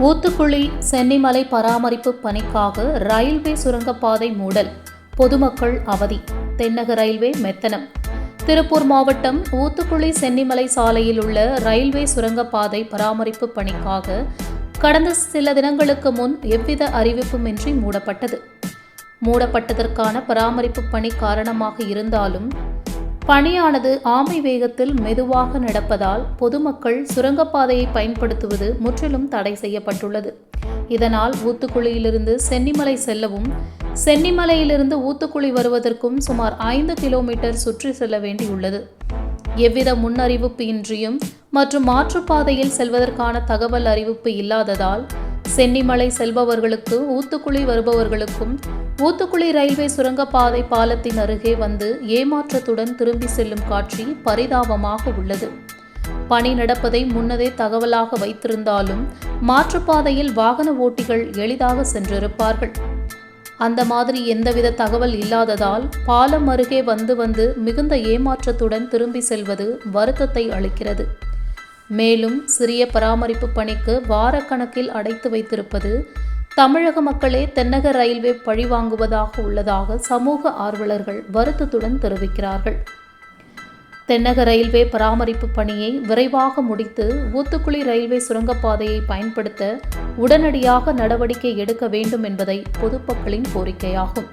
ஊத்துக்குழி சென்னிமலை பராமரிப்பு பணிக்காக ரயில்வே சுரங்கப்பாதை மூடல் பொதுமக்கள் அவதி தென்னக ரயில்வே மெத்தனம். திருப்பூர் மாவட்டம் ஊத்துக்குழி சென்னிமலை சாலையில் உள்ள ரயில்வே சுரங்கப்பாதை பராமரிப்பு பணிக்காக கடந்த சில தினங்களுக்கு முன் எவ்வித அறிவிப்புமின்றி மூடப்பட்டது. மூடப்பட்டதற்கான பராமரிப்பு பணி காரணமாக இருந்தாலும் பணியானது ஆமை வேகத்தில் மெதுவாக நடப்பதால் பொதுமக்கள் சுரங்கப்பாதையை பயன்படுத்துவது முற்றிலும் தடை செய்யப்பட்டுள்ளது. இதனால் ஊத்துக்குழியிலிருந்து சென்னிமலை செல்லவும் சென்னிமலையிலிருந்து ஊத்துக்குழி வருவதற்கும் சுமார் ஐந்து கிலோமீட்டர் சுற்றி செல்ல வேண்டியுள்ளது. எவ்வித முன்னறிவிப்பு இன்றியும் மற்றும் மாற்றுப்பாதையில் செல்வதற்கான தகவல் அறிவிப்பு இல்லாததால் சென்னிமலை செல்பவர்களுக்கு ஊத்துக்குழி வருபவர்களுக்கும் ஊத்துக்குழி ரயில்வே சுரங்கப்பாதை பாலத்தின் அருகே வந்து ஏமாற்றத்துடன் திரும்பி செல்லும் காட்சி பரிதாபமாக உள்ளது. பணி நடப்பதை முன்னதே தகவலாக வைத்திருந்தாலும் மாற்றுப்பாதையில் வாகன ஓட்டிகள் எளிதாக சென்றிருப்பார்கள். அந்த மாதிரி எந்தவித தகவல் இல்லாததால் பாலம் அருகே வந்து வந்து மிகுந்த ஏமாற்றத்துடன் திரும்பி செல்வது வருத்தத்தை அளிக்கிறது. மேலும் சிறிய பராமரிப்பு பணிக்கு வாரக்கணக்கில் அடைத்து வைத்திருப்பது தமிழக மக்களே தென்னக ரயில்வே பழிவாங்குவதாக உள்ளதாக சமூக ஆர்வலர்கள் வருத்தத்துடன் தெரிவிக்கிறார்கள். தென்னக ரயில்வே பராமரிப்பு பணியை விரைவாக முடித்து ஊத்துக்குளி ரயில்வே சுரங்கப்பாதையை பயன்படுத்த உடனடியாக நடவடிக்கை எடுக்க வேண்டும் என்பதை பொதுமக்களின் கோரிக்கையாகும்.